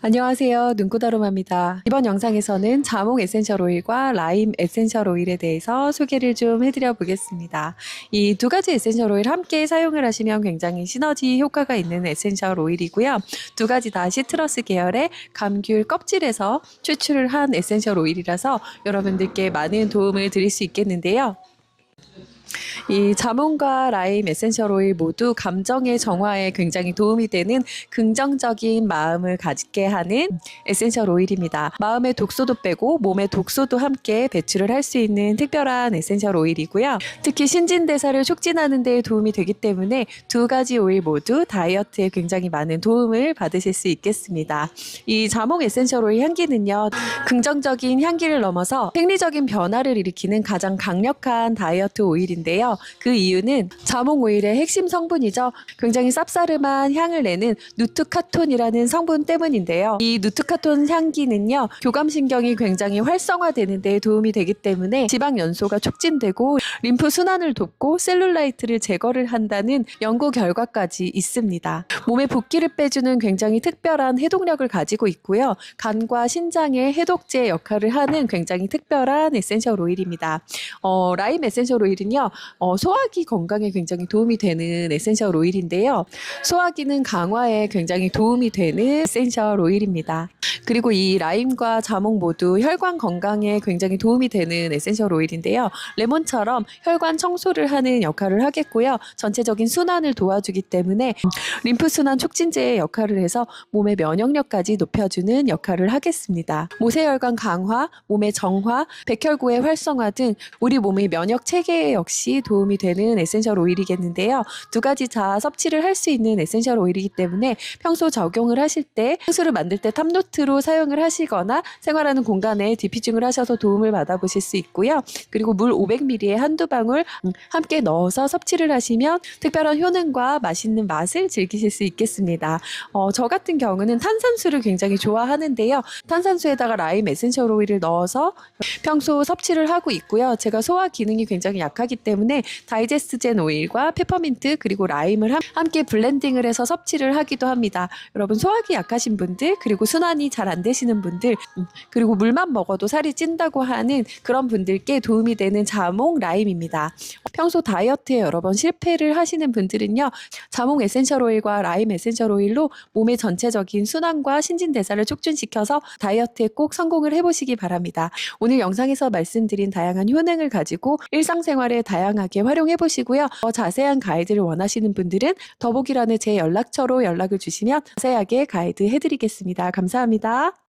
안녕하세요. 눈꽃아로마입니다. 이번 영상에서는 자몽 에센셜 오일과 라임 에센셜 오일에 대해서 소개를 좀 해드려 보겠습니다. 이 두 가지 에센셜 오일 함께 사용을 하시면 굉장히 시너지 효과가 있는 에센셜 오일이고요. 두 가지 다 시트러스 계열의 감귤 껍질에서 추출을 한 에센셜 오일이라서 여러분들께 많은 도움을 드릴 수 있겠는데요. 이 자몽과 라임 에센셜 오일 모두 감정의 정화에 굉장히 도움이 되는 긍정적인 마음을 가지게 하는 에센셜 오일입니다. 마음의 독소도 빼고 몸의 독소도 함께 배출을 할 수 있는 특별한 에센셜 오일이고요. 특히 신진대사를 촉진하는 데 도움이 되기 때문에 두 가지 오일 모두 다이어트에 굉장히 많은 도움을 받으실 수 있겠습니다. 이 자몽 에센셜 오일 향기는요. 긍정적인 향기를 넘어서 생리적인 변화를 일으키는 가장 강력한 다이어트 오일인데요. 그 이유는 자몽 오일의 핵심 성분이죠. 굉장히 쌉싸름한 향을 내는 누트카톤이라는 성분 때문인데요. 이 누트카톤 향기는요. 교감신경이 굉장히 활성화되는 데 도움이 되기 때문에 지방 연소가 촉진되고 림프 순환을 돕고 셀룰라이트를 제거를 한다는 연구 결과까지 있습니다. 몸에 붓기를 빼주는 굉장히 특별한 해독력을 가지고 있고요. 간과 신장의 해독제 역할을 하는 굉장히 특별한 에센셜 오일입니다. 어, 라임 에센셜 오일은요, 어, 소화기 건강에 굉장히 도움이 되는 에센셜 오일인데요. 소화기능 강화에 굉장히 도움이 되는 에센셜 오일입니다. 그리고 이 라임과 자몽 모두 혈관 건강에 굉장히 도움이 되는 에센셜 오일인데요. 레몬처럼 혈관 청소를 하는 역할을 하겠고요. 전체적인 순환을 도와주기 때문에 림프 순환 촉진제의 역할을 해서 몸의 면역력까지 높여주는 역할을 하겠습니다. 모세혈관 강화, 몸의 정화, 백혈구의 활성화 등 우리 몸의 면역 체계에 역시 도움이 되는 에센셜 오일이겠는데요. 두 가지 다 섭취를 할 수 있는 에센셜 오일이기 때문에 평소 적용을 하실 때 향수를 만들 때 탑노트로 사용을 하시거나 생활하는 공간에 디피징을 하셔서 도움을 받아보실 수 있고요. 그리고 물 500ml에 한두 방울 음, 함께 넣어서 섭취를 하시면 특별한 효능과 맛있는 맛을 즐기실 수 있겠습니다. 어, 저 같은 경우는 탄산수를 굉장히 좋아하는데요. 탄산수에다가 라임 에센셜 오일을 넣어서 평소 섭취를 하고 있고요. 제가 소화 기능이 굉장히 약하기 때문에 다이제스트젠 오일과 페퍼민트 그리고 라임을 함- 함께 블렌딩을 해서 섭취를 하기도 합니다. 여러분 소화기 약하신 분들 그리고 순환이 잘 안 되시는 분들 음, 그리고 물만 먹어도 살이 찐다고 하는 그런 분들께 도움이 되는 자몽 라임입니다. 평소 다이어트에 여러 번 실패를 하시는 분들은요. 자몽 에센셜 오일과 라임 에센셜 오일로 몸의 전체적인 순환과 신진대사를 촉진시켜서 다이어트에 꼭 성공을 해보시기 바랍니다. 오늘 영상에서 말씀드린 다양한 효능을 가지고 일상생활에 다양하게 활용해 보시고요. 더 자세한 가이드를 원하시는 분들은 더보기란에 제 연락처로 연락을 주시면 자세하게 가이드 해드리겠습니다. 감사합니다.